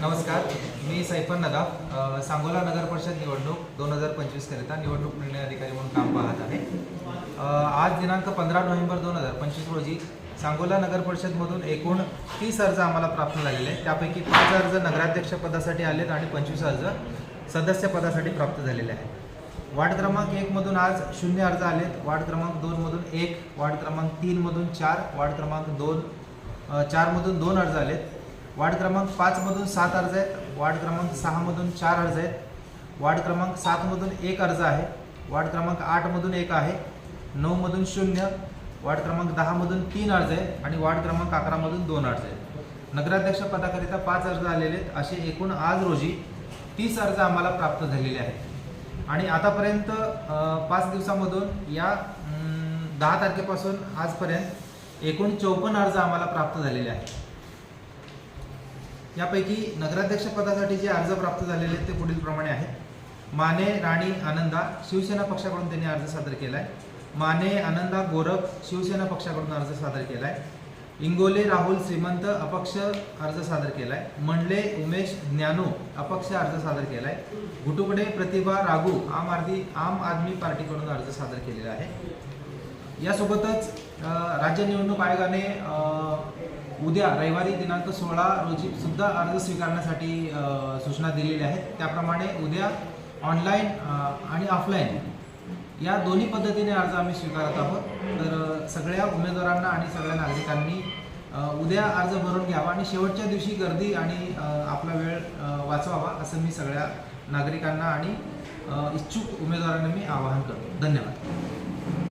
नमस्कार मी सैफन नदाफ सांगोला नगर परिषद निवडणूक दोन हजार पंचवीसकरिता निवडणूक निर्णय अधिकारी म्हणून काम पाहत आहे. आज दिनांक पंधरा नोव्हेंबर दोन हजार पंचवीस रोजी सांगोला नगर परिषदमधून एकूण तीस अर्ज आम्हाला प्राप्त झालेले आहेत. त्यापैकी पाच अर्ज नगराध्यक्ष पदासाठी आलेत आणि पंचवीस अर्ज सदस्य पदासाठी प्राप्त झालेले आहेत. वार्ड क्रमांक एकमधून आज शून्य अर्ज आलेत. वार्ड क्रमांक दोनमधून एक वार्ड क्रमांक तीनमधून चार वार्ड क्रमांक दोन चारमधून दोन अर्ज आलेत. वार्ड क्रमांक पाचमधून सात अर्ज आहेत. वार्ड क्रमांक सहामधून चार अर्ज आहेत. वार्ड क्रमांक सातमधून एक अर्ज आहे. वार्ड क्रमांक आठमधून एक आहे. नऊमधून शून्य वार्ड क्रमांक दहामधून तीन अर्ज आहेत आणि वार्ड क्रमांक अकरामधून दोन अर्ज आहेत. नगराध्यक्ष पदाकरिता पाच अर्ज आलेले आहेत. असे एकूण आज रोजी तीस अर्ज आम्हाला प्राप्त झालेले आहेत. आणि आतापर्यंत पाच दिवसामधून या दहा तारखेपासून आजपर्यंत एकूण चौपन्न अर्ज आम्हाला प्राप्त झालेले आहेत. यापैकी नगराध्यक्षपदासाठी जे अर्ज प्राप्त झालेले आहेत ते पुढील प्रमाणे आहेत. माने राणी आनंदा शिवसेना पक्षाकडून त्यांनी अर्ज सादर केला आहे माने आनंदा गोरख शिवसेना पक्षाकडून अर्ज सादर केला आहे इंगोले राहुल श्रीमंत अपक्ष अर्ज सादर केला आहे मंडले उमेश ज्ञानो अपक्ष अर्ज सादर केला आहे गुटुकडे प्रतिभा राघू आम आदमी आम आदमी पार्टीकडून अर्ज सादर केलेला आहे. यासोबतच राज्य निवडणूक आयोगाने उद्या रविवारी दिनांक सोळा रोजी सुद्धा अर्ज स्वीकारण्यासाठी सूचना दिलेल्या आहेत. त्याप्रमाणे उद्या ऑनलाईन आणि ऑफलाईन या दोन्ही पद्धतीने अर्ज आम्ही स्वीकारत आहोत. तर सगळ्या उमेदवारांना आणि सगळ्या नागरिकांनी उद्या अर्ज भरून घ्यावा आणि शेवटच्या दिवशी गर्दी आणि आपला वेळ वाचवावा असं मी सगळ्या नागरिकांना आणि इच्छुक उमेदवारांना मी आवाहन करतो. धन्यवाद.